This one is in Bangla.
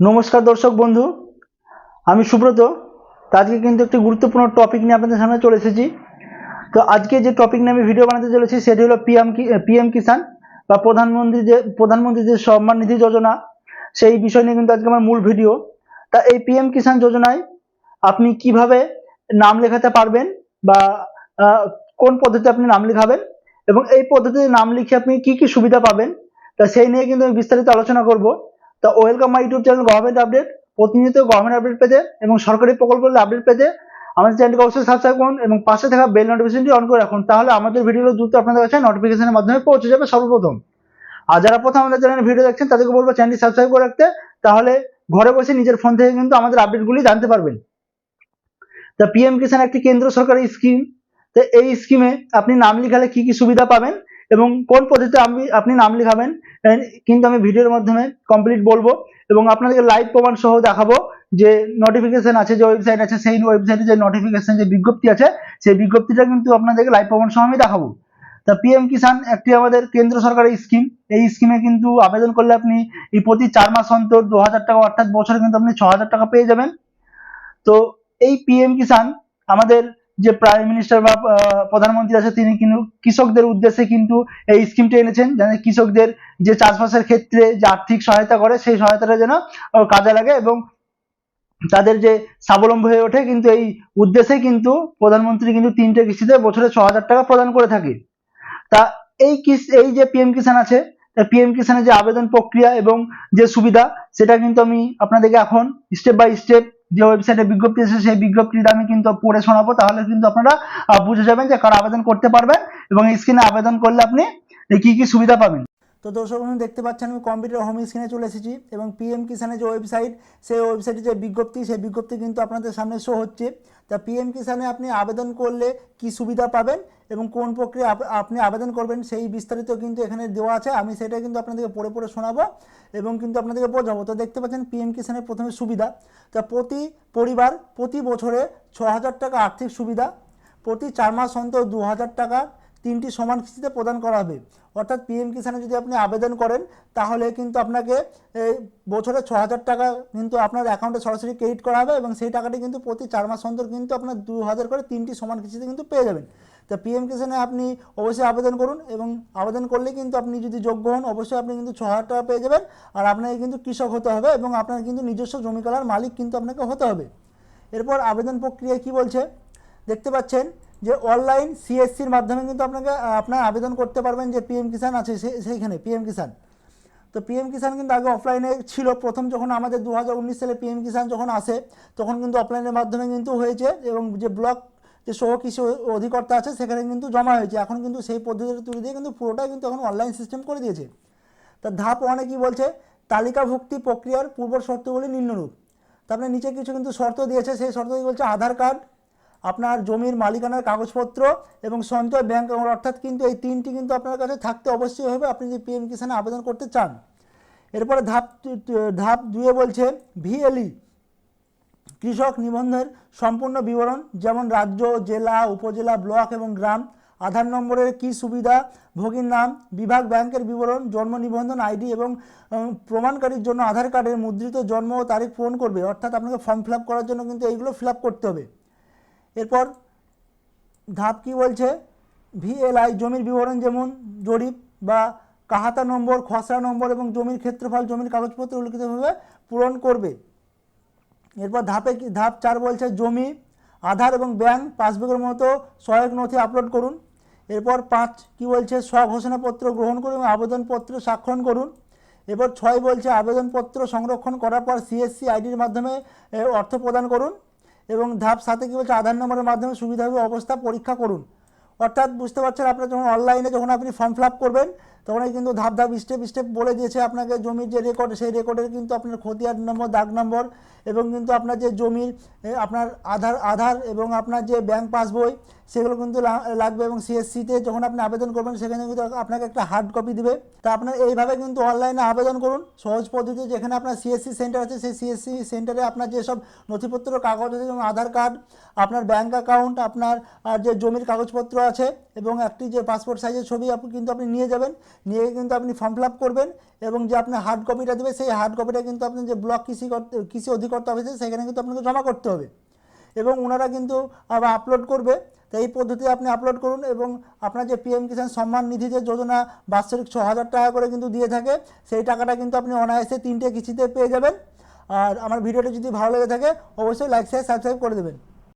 নমস্কার দর্শক বন্ধু, আমি সুব্রত। তো আজকে কিন্তু একটি গুরুত্বপূর্ণ টপিক নিয়ে আপনাদের সামনে চলে এসেছি। তো আজকে যে টপিক নিয়ে আমি ভিডিও বানাতে চলেছি, সেটি হলো পিএম পিএম কিষাণ বা প্রধানমন্ত্রী যে প্রধানমন্ত্রী যে সম্মান নিধি যোজনা, সেই বিষয় নিয়ে কিন্তু আজকে আমার মূল ভিডিও তা এই পিএম কিষাণ যোজনায় আপনি কীভাবে নাম লেখাতে পারবেন বা কোন পদ্ধতিতে আপনি নাম লেখাবেন এবং এই পদ্ধতিতে নাম লিখে আপনি কি কি সুবিধা পাবেন, তা সেই নিয়ে কিন্তু আমি বিস্তারিত আলোচনা করব। তা welcome my YouTube channel government update প্রতিনিয়ত গভর্নমেন্ট আপডেট পেতে এবং সরকারি প্রকল্পের আপডেট পেতে আমাদের চ্যানেলকে অবশ্যই সাবস্ক্রাইব করুন এবং পাশে থাকা বেল নোটিফিকেশনটি অন করে রাখুন। তাহলে আমাদের ভিডিওগুলো দ্রুত আপনাদের কাছে নোটিফিকেশনের মাধ্যমে পৌঁছে যাবে সর্বপ্রথম। আর যারা প্রথম আমাদের চ্যানেলে ভিডিও দেখছেন, তাদেরকে বলব চ্যানেলটি সাবস্ক্রাইব করে রাখতে। তাহলে ঘরে বসে নিজের ফোন থেকে কিন্তু আমাদের আপডেটগুলি জানতে পারবেন। তা পিএম কিষাণ একটি কেন্দ্র সরকারি স্কিম তো এই স্কিমে আপনি নাম লিখালে কি কি সুবিধা পাবেন? এবং কোন পদ্ধতিতে আপনি আপনি নাম লিখাবেন কিন্তু আমি ভিডিওর মাধ্যমে কমপ্লিট বলব এবং আপনাদেরকে লাইভ প্রমাণ সহ দেখাবো যে নোটিফিকেশন আছে, যে ওয়েবসাইট আছে, সেই ওয়েবসাইটে যে নোটিফিকেশন যে বিজ্ঞপ্তি আছে, সেই বিজ্ঞপ্তিটা কিন্তু আপনাদেরকে লাইভ প্রমাণ সহ আমি দেখাবো। তা পিএম কিষাণ একটি আমাদের কেন্দ্র সরকারের স্কিম এই স্কিমে কিন্তু আবেদন করলে আপনি এই প্রতি চার মাস অন্তর দু হাজার টাকা, অর্থাৎ বছরে কিন্তু আপনি ছ হাজার টাকা পেয়ে যাবেন। তো এই পিএম কিষান আমাদের যে প্রাইম মিনিস্টার বা প্রধানমন্ত্রী আছে, তিনি কিন্তু কৃষকদের উদ্দেশ্যে কিন্তু এই স্কিমটি এনেছেন যেন কৃষকদের যে চাষবাসের ক্ষেত্রে যে আর্থিক সহায়তা করে, সেই সহায়তাটা যেন কাজে লাগে এবং তাদের যে স্বাবলম্বী হয়ে ওঠে, কিন্তু এই উদ্দেশ্যে কিন্তু প্রধানমন্ত্রী কিন্তু তিনটে কিস্তিতে বছরে ছ হাজার টাকা প্রদান করে থাকে। তা এই এই যে পিএম কিষাণ আছে পিএম কিষাণের যে আবেদন প্রক্রিয়া এবং যে সুবিধা, সেটা কিন্তু আমি আপনাদেরকে এখন স্টেপ বাই স্টেপ যে ওয়েবসাইটে বিজ্ঞপ্তি এসেছে, সেই বিজ্ঞপ্তিটা আমি কিন্তু পড়ে শোনাবো। তাহলে কিন্তু আপনারা বুঝে যাবেন যে কারা আবেদন করতে পারবেন এবং এই স্ক্রিনে আবেদন করলে আপনি কি কি সুবিধা পাবেন। তো দর্শক বন্ধু, দেখতে পাচ্ছেন আমি কম্পিউটার হোম স্ক্রিনে চলে এসেছি এবং পিএম কিষানের যে ওয়েবসাইট সেই ওয়েবসাইটে যে বিজ্ঞপ্তি, সেই বিজ্ঞপ্তি কিন্তু আপনাদের সামনে শো হচ্ছে। তা পিএম কিষানে আপনি আবেদন করলে কি সুবিধা পাবেন এবং কোন প্রক্রিয়া আপ- আপনি আবেদন করবেন সেই বিস্তারিত কিন্তু এখানে দেওয়া আছে। আমি সেটা কিন্তু আপনাদেরকে পড়ে পড়ে শোনাবো এবং কিন্তু আপনাদেরকে বোঝাবো। তো দেখতে পাচ্ছেন পিএম কিষানের প্রথমে সুবিধা। তা প্রতি পরিবার, প্রতি বছরে ছ হাজার টাকা আর্থিক সুবিধা, প্রতি চার মাস অন্তর দু হাজার টাকা তিনটি সমান কিস্তিতে প্রদান করা হবে। অর্থাৎ পিএম কিষানে যদি আপনি আবেদন করেন, তাহলে কিন্তু আপনাকে বছরে ছ হাজার টাকা কিন্তু আপনার অ্যাকাউন্টে সরাসরি ক্রেডিট করা হবে এবং সেই টাকাটি কিন্তু প্রতি চার মাস অন্তর কিন্তু আপনার দু হাজার করে তিনটি সমান কিস্তিতে কিন্তু পেয়ে যাবেন। তা পিএম কিষানে আপনি অবশ্যই আবেদন করুন এবং আবেদন করলে কিন্তু আপনি যদি যোগ্য হন, অবশ্যই আপনি কিন্তু ছ হাজার টাকা পেয়ে যাবেন আর আপনাকে কিন্তু কৃষক হতে হবে এবং আপনার কিন্তু নিজস্ব জমি কলার মালিক কিন্তু আপনাকে হতে হবে। এরপর আবেদন প্রক্রিয়ায় কি বলছে? দেখতে পাচ্ছেন যে অনলাইন সিএসসির মাধ্যমে কিন্তু আপনাকে আপনার আবেদন করতে পারবেন যে পিএম কিষাণ আছে সেইখানে পিএম কিষাণ তো পিএম কিষাণ কিন্তু আগে অফলাইনে ছিল। প্রথম যখন আমাদের দু হাজার উনিশ সালে পিএম কিষাণ যখন আসে, তখন কিন্তু অফলাইনের মাধ্যমে কিন্তু হয়েছে এবং যে ব্লক, যে সহ কৃষি অধিকর্তা আছে, সেখানে কিন্তু জমা হয়েছে। এখন কিন্তু সেই পদ্ধতিটা তুলে দিয়ে কিন্তু পুরোটাই কিন্তু এখন অনলাইন সিস্টেম করে দিয়েছে। তা ধাপ ওয়ানে কি বলছে? তালিকাভুক্তি প্রক্রিয়ার পূর্ব শর্তগুলি নিম্নরূপ। তারপরে নিচে কিছু কিন্তু শর্ত দিয়েছে। সেই শর্ত বলছে? আধার কার্ড আপনার জমির মালিকানার কাগজপত্র এবং সঞ্চয় ব্যাংক অর্থাৎ কিন্তু এই তিনটি কিন্তু আপনার কাছে থাকতে অবশ্যই হবে। আপনি যদি পিএম কিষানে আবেদন করতে চান। এরপরে ধাপ ধাপ দুয়ে বলছে ভিএলই কৃষক নিবন্ধের সম্পূর্ণ বিবরণ, যেমন রাজ্য, জেলা, উপজেলা, ব্লক এবং গ্রাম, আধার নম্বরের কী সুবিধা, ভোগীর নাম, বিভাগ ব্যাংকের বিবরণ, জন্ম নিবন্ধন আইডি এবং প্রমাণকারীর জন্য আধার কার্ডের মুদ্রিত জন্ম তারিখ পূরণ করবে। অর্থাৎ আপনাকে ফর্ম ফিল করার জন্য কিন্তু এইগুলো ফিল করতে হবে। এরপর ধাপ কি বলছে? ভিএলআই জমির বিবরণ যেমন জরিপ বা কাহাতা নম্বর, খসড়া নম্বর এবং জমির ক্ষেত্রফল, জমির কাগজপত্র উল্লিখিতভাবে পূরণ করবে। এরপর ধাপে কি ধাপ চার বলছে জমি, আধার এবং ব্যাংক পাসবুকের মতো সহায়ক নথি আপলোড করুন। এরপর পাঁচ কি বলছে? স্বঘোষণাপত্র গ্রহণ করুন এবং আবেদনপত্র স্বাক্ষরণ করুন। এরপর ছয় বলছে আবেদনপত্র সংরক্ষণ করার পর সিএসসি আইডির মাধ্যমে অর্থ প্রদান করুন। এবং ধাপ সাথে কী বলছে? আধার নম্বরের মাধ্যমে সুবিধাভোগী অবস্থা পরীক্ষা করুন। অর্থাৎ বুঝতে পারছেন আপনার যখন অনলাইনে যখন আপনি ফর্ম ফিল করবেন, তখন কিন্তু ধাপ ধাপ স্টেপ স্টেপ বলে দিয়েছে আপনাকে জমির যে রেকর্ড সেই রেকর্ডের কিন্তু আপনার খতিয়ান নম্বর, দাগ নম্বর এবং কিন্তু আপনার যে জমির আপনার আধার আধার এবং আপনার যে ব্যাংক পাসবই সেগুলো কিন্তু লাগবে এবং সিএসসিতে যখন আপনি আবেদন করবেন, সেখানে কিন্তু আপনাকে একটা হার্ড কপি দিবে। তা আপনার এইভাবে কিন্তু অনলাইনে আবেদন করুন। সহজ পদ্ধতিতে যেখানে আপনার সিএসসি সেন্টার আছে, সেই সিএসসি সেন্টারে আপনার যেসব নথিপত্র, কাগজ আছে, যেমন আধার কার্ড আপনার ব্যাঙ্ক অ্যাকাউন্ট আপনার, আর যে জমির কাগজপত্র আছে, এবং একটি যে পাসপোর্ট সাইজের ছবি আপনি কিন্তু আপনি নিয়ে যাবেন। নিয়ে কিন্তু আপনি ফর্ম ফিল আপ করবেন। এবং যে আপনার হার্ড কপিটা দেবে, সেই হার্ড কপিটা কিন্তু আপনি যে ব্লক কৃষি কৃষি অধিকর্তা অফিসে সেখানে কিন্তু আপনাকে জমা করতে হবে। এবং ওনারা কিন্তু আবার আপলোড করবে। তো এই পদ্ধতি আপনি আপলোড করুন এবং আপনার যে পিএম কিষাণ সম্মান নিধি যে যোজনা বাৎসরিক ছ হাজার টাকা করে কিন্তু দিয়ে থাকে, সেই টাকাটা কিন্তু আপনি অনায়াসে তিনটে কিস্তিতে পেয়ে যাবেন। আর আমার ভিডিওটা যদি ভালো লেগে থাকে, অবশ্যই লাইক শেয়ার সাবস্ক্রাইব করে দেবেন।